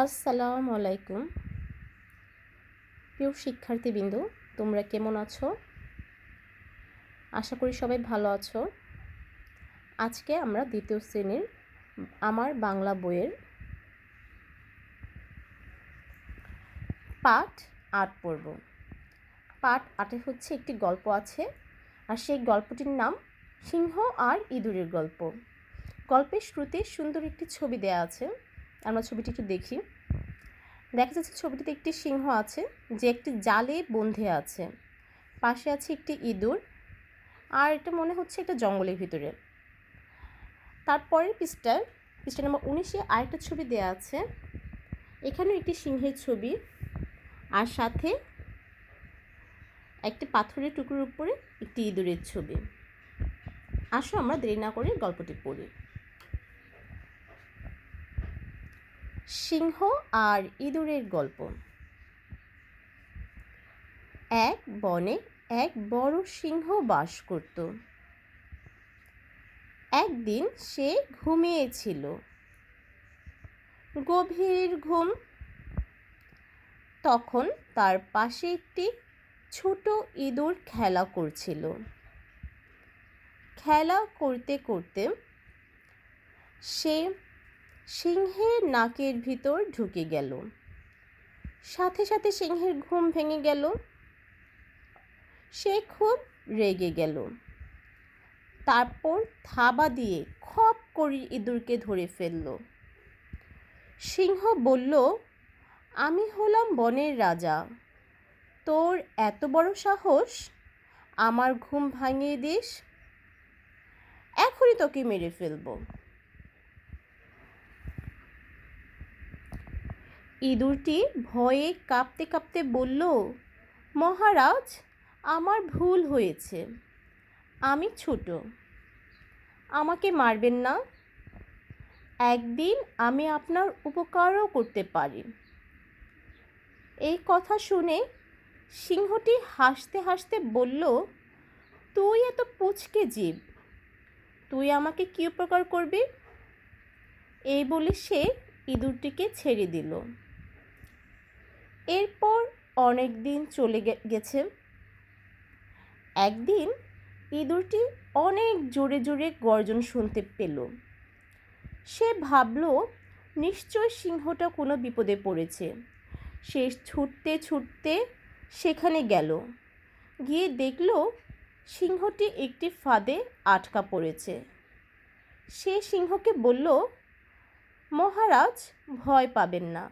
আসসালামু আলাইকুম। প্রিয় শিক্ষার্থীবৃন্দ, তোমরা কেমন আছো? আশা করি সবাই ভালো আছো। আজকে আমরা দ্বিতীয় শ্রেণির আমার বাংলা বইয়ের পাঠ আট পড়ব। পাঠ আটে হচ্ছে একটি গল্প আছে, আর সেই গল্পটির নাম সিংহ আর ইঁদুরের গল্প। গল্পের শুরুতে সুন্দর একটি ছবি দেয়া আছে। আমরা ছবিটি একটু দেখি। দেখা যাচ্ছে ছবিটিতে একটি সিংহ আছে, যে একটি জালে বন্ধে আছে। পাশে আছে একটি ইঁদুর, আর এটা মনে হচ্ছে একটা জঙ্গলের ভিতরে। তারপরের পৃষ্ঠায় পৃষ্ঠা নম্বর উনিশে আরেকটা ছবি দেওয়া আছে। এখানেও একটি সিংহের ছবি, আর সাথে একটি পাথরের টুকরোর উপরে একটি ইঁদুরের ছবি। আসো আমরা দেরি না করে গল্পটি পড়ি। সিংহ আর ইঁদুরের গল্প। এক বনে এক বড় সিংহ বাস করত। একদিন সে ঘুমিয়েছিল। গভীর ঘুম। তখন তার পাশে একটি ছোট ইঁদুর খেলা করছিল। খেলা করতে করতে সে সিংহের নাকের ভিতর ঢুকে গেল। সাথে সাথে সিংহের ঘুম ভেঙে গেল। সে খুব রেগে গেল। তারপর থাবা দিয়ে খপ করে ইঁদুরকে ধরে ফেলল। সিংহ বলল, আমি হলাম বনের রাজা। তোর এত বড় সাহস? আমার ঘুম ভাঙিয়ে দিস। এখনই তোকে মেরে ফেলব। ইঁদুরটি ভয়ে কাঁপতে কাঁপতে বলল, মহারাজ, আমার ভুল হয়েছে। আমি ছোট। আমাকে মারবেন না। একদিন আমি আপনার উপকারও করতে পারি এই কথা শুনে সিংহটি হাসতে হাসতে বলল, তুই এত পুচকে জীব। তুই আমাকে কী উপকার করবি এই বলে সে ইঁদুরটিকে ছেড়ে দিল। এরপর অনেক দিন চলে গেছে। একদিন ইঁদুরটি অনেক জোরে জোরে গর্জন শুনতে পেল। সে ভাবল, নিশ্চয় সিংহটা কোনো বিপদে পড়েছে। সে ছুটতে ছুটতে সেখানে গেল। গিয়ে দেখল, সিংহটি একটি ফাঁদে আটকা পড়েছে। সে সিংহকে বলল, মহারাজ, ভয় পাবেন না।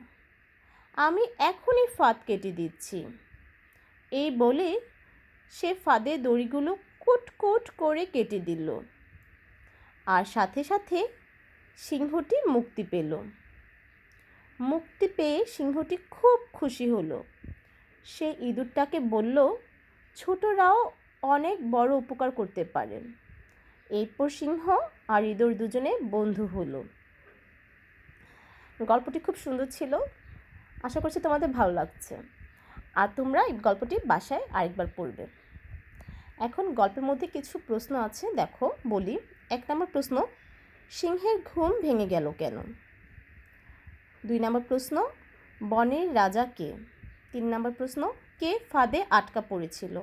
আমি এখনই ফাঁদ কেটে দিচ্ছি। এই বলে সে ফাঁদের দড়িগুলো কুট কুট করে কেটে দিল। আর সাথে সাথে সিংহটি মুক্তি পেল। মুক্তি পেয়ে সিংহটি খুব খুশি হলো। সে ইঁদুরটাকে বলল, ছোটরাও অনেক বড় উপকার করতে পারেন এরপর সিংহ আর ইঁদুর দুজনে বন্ধু হলো। গল্পটি খুব সুন্দর ছিল। আশা করছি তোমাদের ভালো লাগছে। আর তোমরা এই গল্পটি বাসায় আরেকবার পড়বে। এখন গল্পের মধ্যে কিছু প্রশ্ন আছে, দেখো, বলি। এক নম্বর প্রশ্ন, সিংহের ঘুম ভেঙে গেল কেন? দুই নম্বর প্রশ্ন, বনের রাজা কে? তিন নম্বর প্রশ্ন, কে ফাঁদে আটকা পড়েছিল?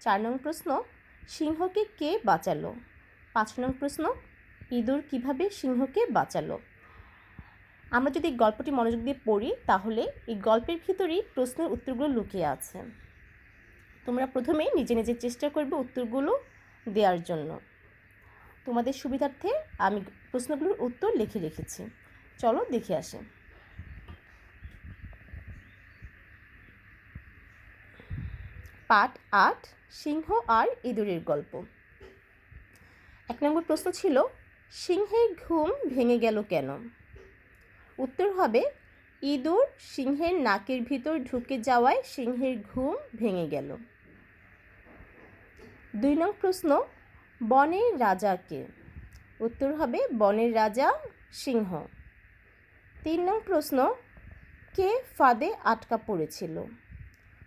চার নম্বর প্রশ্ন, সিংহকে কে বাঁচালো? পাঁচ নম্বর প্রশ্ন, ইঁদুর কীভাবে সিংহকে বাঁচালো? আমরা যদি গল্পটি মনোযোগ দিয়ে পড়ি, তাহলে এই গল্পের ভিতরেই প্রশ্নের উত্তরগুলো লুকিয়ে আছে। তোমরা প্রথমেই নিজে নিজে চেষ্টা করবে উত্তরগুলো দেওয়ার জন্য। তোমাদের সুবিধার্থে আমি প্রশ্নগুলোর উত্তর লিখে রেখেছি। চলো দেখে আসি। পাঠ আট, সিংহ আর ইঁদুরের গল্প। এক নম্বর প্রশ্ন ছিল, সিংহের ঘুম ভেঙে গেল কেন? উত্তর হবে, ইঁদুর সিংহের নাকের ভিতর ঢুকে যাওয়ায় সিংহের ঘুম ভেঙে গেল। দুই নং প্রশ্ন, বনের রাজাকে উত্তর হবে, বনের রাজা সিংহ। তিন নং প্রশ্ন, কে ফাঁদে আটকা পড়েছিল?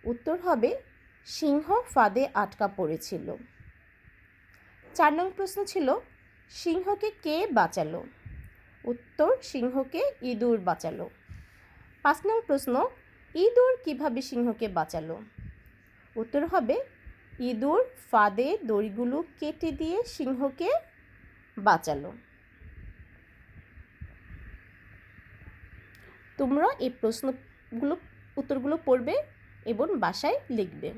উত্তর হবে, সিংহ ফাঁদে আটকা পড়েছিল। চার নং প্রশ্ন ছিল, সিংহকে কে বাঁচালো? উত্তর সিংহকে ইঁদুর বাঁচালো। পাঁচ নং প্রশ্ন, ইঁদুর কীভাবে সিংহকে বাঁচালো? উত্তর হবে, ইঁদুর ফাঁদে দড়িগুলো কেটে দিয়ে সিংহকে বাঁচালো। তোমরা এই প্রশ্নগুলো, উত্তরগুলো পড়বে এবং বাসায় লিখবে।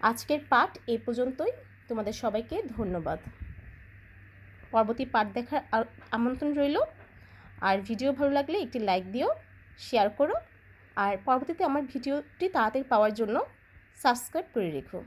আজকের পাঠ এই পর্যন্তই। তোমাদের সবাইকে ধন্যবাদ। পরবর্তী পাঠ দেখার আমন্ত্রণ রইল। আর ভিডিও ভালো লাগলে একটি লাইক দিও শেয়ার করো। আর পরবর্তীতে আমার ভিডিওটি তাড়াতাড়ি পাওয়ার জন্য সাবস্ক্রাইব করে রেখো।